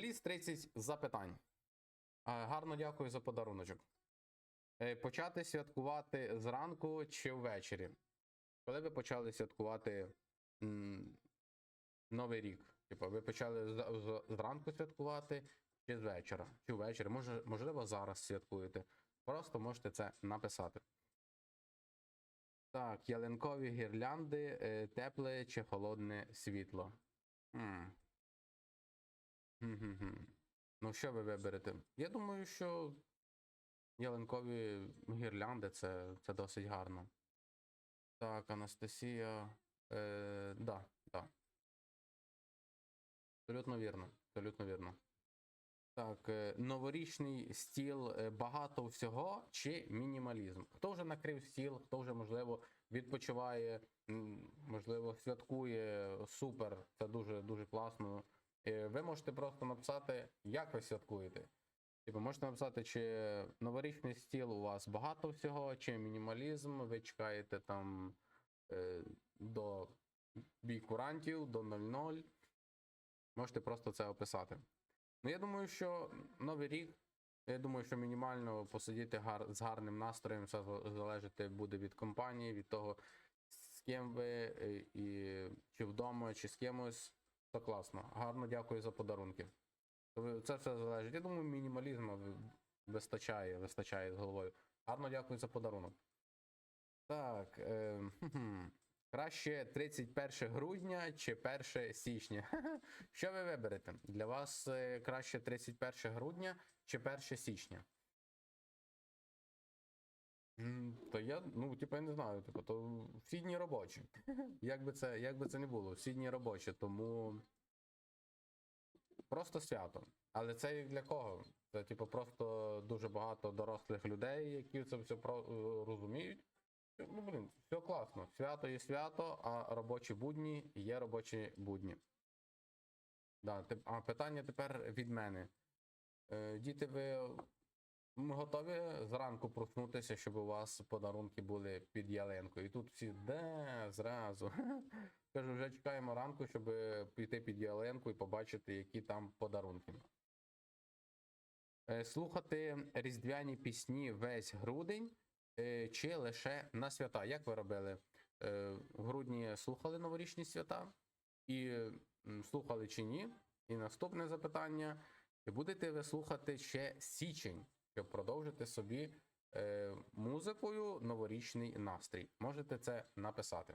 Бліц 30 запитань. Гарно дякую за подаруночок. Е, Почати святкувати зранку чи ввечері? Коли ви почали святкувати Новий рік? Типу, ви почали зранку святкувати чи з? Чи ввечері? Може, можливо, зараз святкуєте. Просто можете це написати. Так, ялинкові гірлянди, е, тепле чи холодне світло. Ну, що ви виберете? Я думаю, що ялинкові гірлянди це, це досить гарно. Так, Анастасія. Е, да, да. Абсолютно вірно. Абсолютно вірно. Так, е, новорічний стіл, е, багато всього чи мінімалізм? Хто вже накрив стіл, хто вже, можливо, відпочиває, можливо, святкує супер, це дуже дуже класно. Ви можете просто написати, як ви святкуєте. Типу, можете написати, чи новорічний стіл у вас багато всього, чи мінімалізм, ви чекаєте там е, до бій курантів, до 0-0. Можете просто це описати. Ну, я думаю, що Новий рік, я думаю, що мінімально посидіти гар, з гарним настроєм, все залежати буде від компанії, від того, з ким ви, е, і чи вдома, чи з кимось. Це класно. Гарно дякую за подарунки. Це все залежить. Я думаю, мінімалізму вистачає, вистачає з головою. Гарно дякую за подарунок. Так. Е, хм-хм. Краще 31 грудня чи 1 січня. Що ви виберете? Для вас е, краще 31 грудня чи 1 січня? М, То я, ну, типу, я не знаю, типу, то всі дні робочі. Як би це, як би це не було, всі дні робочі, тому просто свято. Але це для кого? Це, типу, просто дуже багато дорослих людей, які це все про, е, розуміють. Ну, блін, все класно. Свято є свято, а робочі будні є робочі будні. Да, а питання тепер від мене. Е, діти, ви готові зранку проснутися, щоб у вас подарунки були під ялинкою? І тут всі де зразу. Кажу, вже чекаємо ранку, щоб піти під ялинку і побачити, які там подарунки. Е, Слухати різдвяні пісні весь грудень е, чи лише на свята? Як ви робили? Е, В грудні слухали новорічні свята? І слухали чи ні? І наступне запитання: будете ви слухати ще січень, щоб продовжити собі е, музикою новорічний настрій? Можете це написати.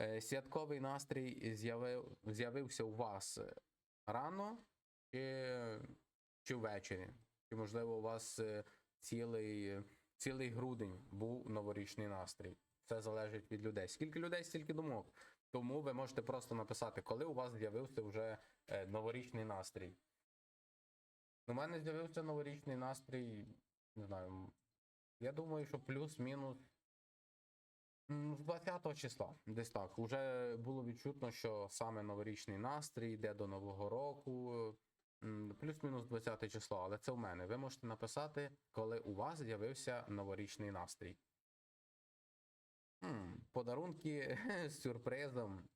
Е, Святковий настрій з'явив, з'явився у вас рано чи, чи ввечері? Чи, можливо, у вас е, цілий, цілий грудень був новорічний настрій? Це залежить від людей. Скільки людей, стільки думок. Тому ви можете просто написати, коли у вас з'явився вже е, новорічний настрій. У мене з'явився новорічний настрій, не знаю. Я думаю, що плюс-мінус з 20 числа. Десь так. Уже було відчутно, що саме новорічний настрій йде до Нового року. Плюс-мінус 20 число, але це в мене. Ви можете написати, коли у вас з'явився новорічний настрій. Подарунки з сюрпризом.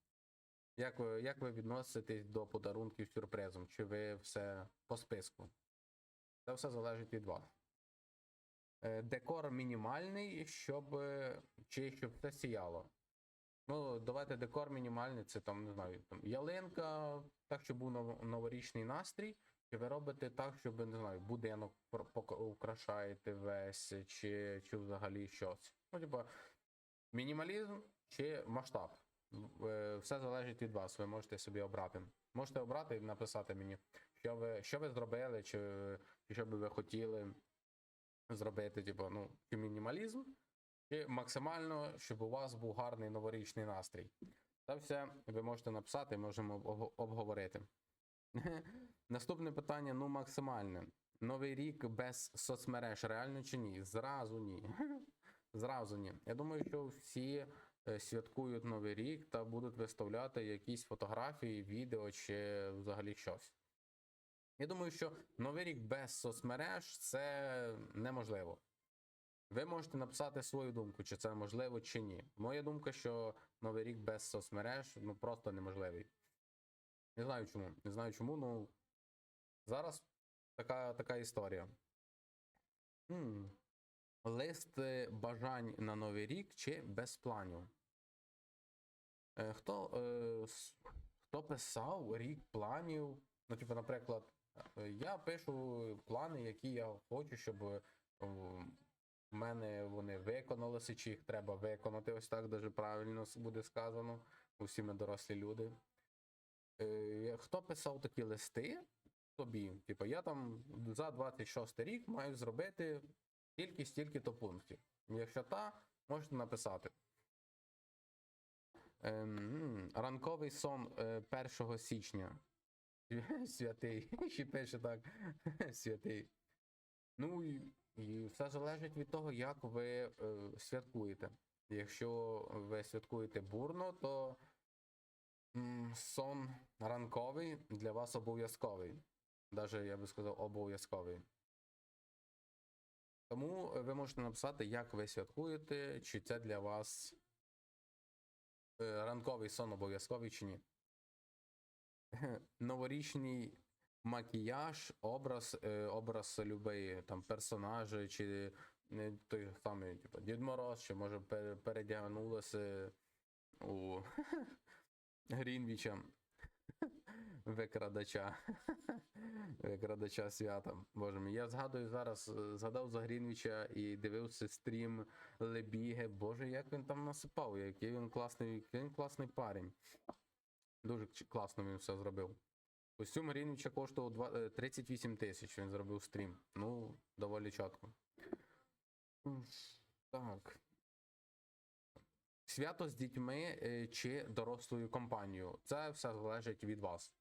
Як ви, як ви відноситесь до подарунків сюрпризом? Чи ви все по списку? Це все залежить від вас. Е, Декор мінімальний, щоб е, чи щоб все сіяло. Ну, давайте декор мінімальний, це там, не знаю, там ялинка, так, щоб був новорічний настрій. Чи ви робите так, щоб, не знаю, будинок украшаєте весь, чи, чи взагалі щось. Ну, типа, мінімалізм чи масштаб. Е, Все залежить від вас, ви можете собі обрати. Можете обрати і написати мені, що ви, що ви зробили, чи, що би ви хотіли зробити, типу, ну, чи мінімалізм, чи максимально, щоб у вас був гарний новорічний настрій. Це все ви можете написати, можемо обговорити. Наступне питання: ну, максимальне. Новий рік без соцмереж, реально чи ні? Зразу ні. Зразу ні. Я думаю, що всі святкують Новий рік та будуть виставляти якісь фотографії, відео чи взагалі щось. Я думаю, що Новий рік без соцмереж це неможливо. Ви можете написати свою думку, чи це можливо, чи ні. Моя думка, що Новий рік без соцмереж ну просто неможливий. Не знаю чому. Не знаю чому, ну зараз така, така історія. М. Лист е, бажань на Новий рік чи без планів? Е, Хто, е, хто писав рік планів? Ну, типу, наприклад, е, я пишу плани, які я хочу, щоб в мене вони виконалися, чи їх треба виконати. Ось так даже правильно буде сказано. Усі ми дорослі люди. Хто писав такі листи тобі? Типу, я там за 26 рік маю зробити тільки стільки-то пунктів. Якщо та, можете написати. Ем, ранковий сон е, 1 січня. Святий. Ще пише так. Святий. Ну і, все залежить від того, як ви е, святкуєте. Якщо ви святкуєте бурно, то сон ранковий для вас обов'язковий. Даже я би сказав, обов'язковий. Тому е, ви можете написати, як ви святкуєте, чи це для вас е, ранковий сон обов'язковий чи ні. Новорічний макіяж, образ, е, образ любої там персонажі, чи не той самий, типу, Дід Мороз, чи може передягнулося у Грінвіча викрадача. Викрадача свята. Боже мій. Я згадую зараз, е, згадав за Грінвіча і дивився стрім Лебіги. Боже, як він там насипав, який він класний, він класний парень. Дуже класно він все зробив. Костюм Грінвіча коштував е, 38 тисяч, він зробив стрім. Ну, доволі чітко. Так. Свято з дітьми е, чи дорослою компанією. Це все залежить від вас.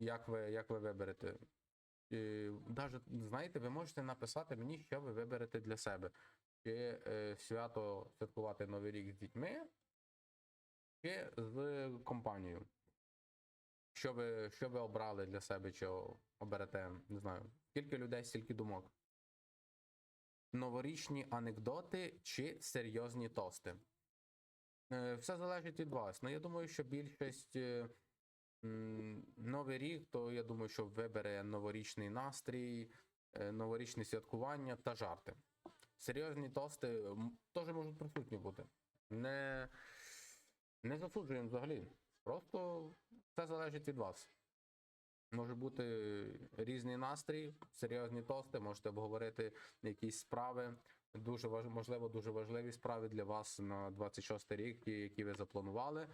Як ви, як ви виберете? Е, Даже, знаєте, ви можете написати мені, що ви виберете для себе. Чи е, свято святкувати Новий рік з дітьми, чи з компанією. Що ви, що ви обрали для себе, чи оберете, не знаю, скільки людей, стільки думок. Новорічні анекдоти чи серйозні тости. Е, Все залежить від вас. Ну, я думаю, що більшість е, Новий рік, то я думаю, що вибере новорічний настрій, е, новорічне святкування та жарти. Серйозні тости теж можуть присутні бути. Не, не засуджуємо взагалі. Просто все залежить від вас. Може бути різний настрій, серйозні тости, можете обговорити якісь справи. Дуже важ... можливо, дуже важливі справи для вас на 26 рік, які ви запланували.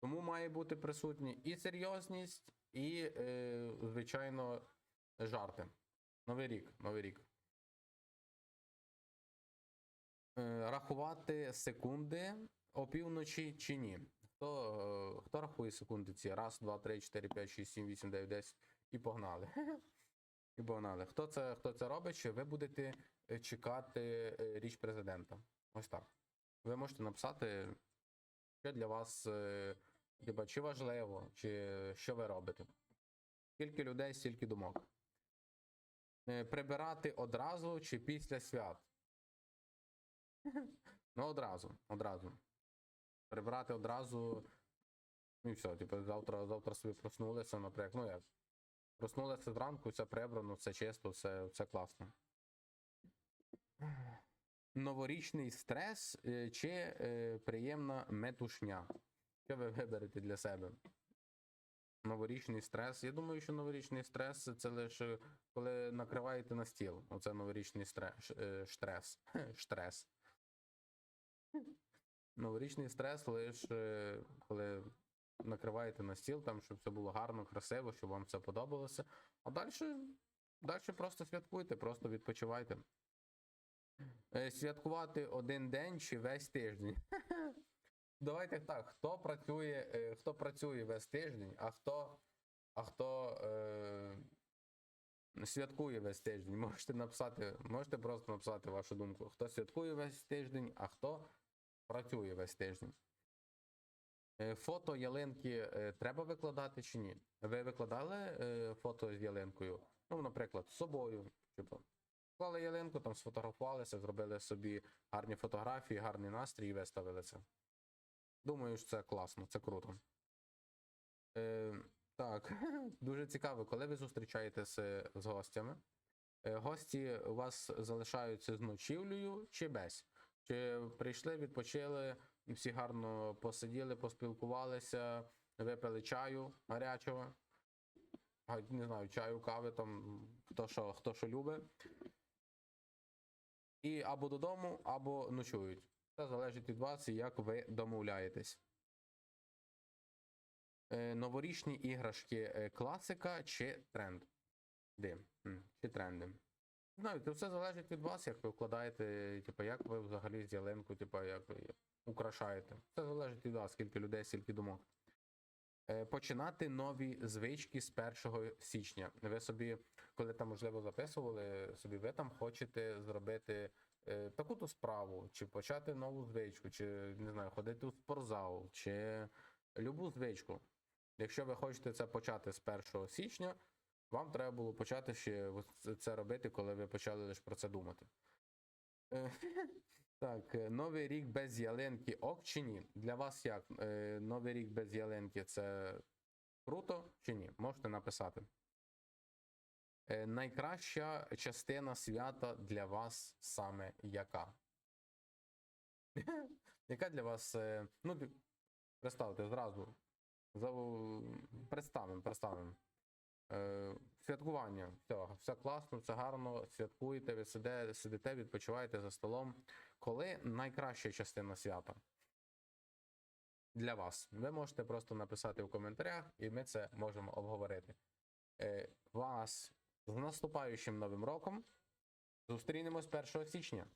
Тому має бути присутні і серйозність, і, е, звичайно, жарти. Новий рік, новий рік. Е, рахувати секунди опівночі чи ні? Хто, е, хто рахує секунди ці? Раз, два, три, чотири, п'ять, шість, сім, вісім, дев'ять, десять. І погнали. І погнали. Хто це, хто це робить? Що ви будете е, чекати е, річ президента? Ось так. Ви можете написати, що для вас, типа, чи важливо, чи що ви робите. Скільки людей, стільки думок. Е, Прибирати одразу чи після свят? Ну, одразу, одразу. Прибирати одразу. Ну і все, типу, завтра, завтра собі проснулися, наприклад. Ну як? Проснулися зранку, все прибрано, все чисто, все, все класно. Новорічний стрес е, чи е, приємна метушня? Що ви виберете для себе? Новорічний стрес. Я думаю, що новорічний стрес це лише коли накриваєте на стіл. Оце новорічний стрес. Штрес. Штрес. Новорічний стрес лише коли накриваєте на стіл, там, щоб все було гарно, красиво, щоб вам все подобалося. А далі, далі просто святкуйте, просто відпочивайте. Е, Святкувати один день чи весь тиждень. Давайте так, хто працює, е, хто працює весь тиждень, а хто, а хто е, святкує весь тиждень. Можете написати, можете просто написати вашу думку. Хто святкує весь тиждень, а хто працює весь тиждень. Е, Фото ялинки е, треба викладати чи ні? Ви викладали фото з ялинкою? Ну, наприклад, з собою. Типу, вклали ялинку, там сфотографувалися, зробили собі гарні фотографії, гарний настрій і виставили це. Думаю, що це класно, це круто. Е, Так, дуже цікаво, коли ви зустрічаєтесь з, з гостями. Е, Гості у вас залишаються з ночівлею чи без? Чи прийшли, відпочили, всі гарно посиділи, поспілкувалися, випили чаю гарячого, не знаю, чаю, кави, там хто що, хто що любить. І або додому, або ночують. Це залежить від вас як ви домовляєтесь. Е, Новорічні іграшки е, класика чи тренд? Де? Чи тренди? Знаю, це все залежить від вас, як ви вкладаєте, типу, як ви взагалі з ялинку, типу, як ви украшаєте. Це залежить від вас, скільки людей, скільки думок. Е, Починати нові звички з 1 січня. Ви собі, коли там, можливо, записували, собі ви там хочете зробити таку-то справу, чи почати нову звичку, чи не знаю, ходити у спортзал, чи любу звичку. Якщо ви хочете це почати з 1 січня, вам треба було почати ще це робити, коли ви почали лише про це думати. Е, Так, е, новий рік без ялинки ок чи ні? Для вас як? Е, Новий рік без ялинки це круто чи ні? Можете написати. Е, Найкраща частина свята для вас саме яка? Яка для вас. е, Ну, представте зразу. Представимо, представимо. Е, святкування. Все, все класно, все гарно. Святкуєте, ви сиде, сидите, відпочиваєте за столом. Коли найкраща частина свята? Для вас. Ви можете просто написати в коментарях, і ми це можемо обговорити. Вас з наступаючим новим роком. Зустрінемось 1 січня.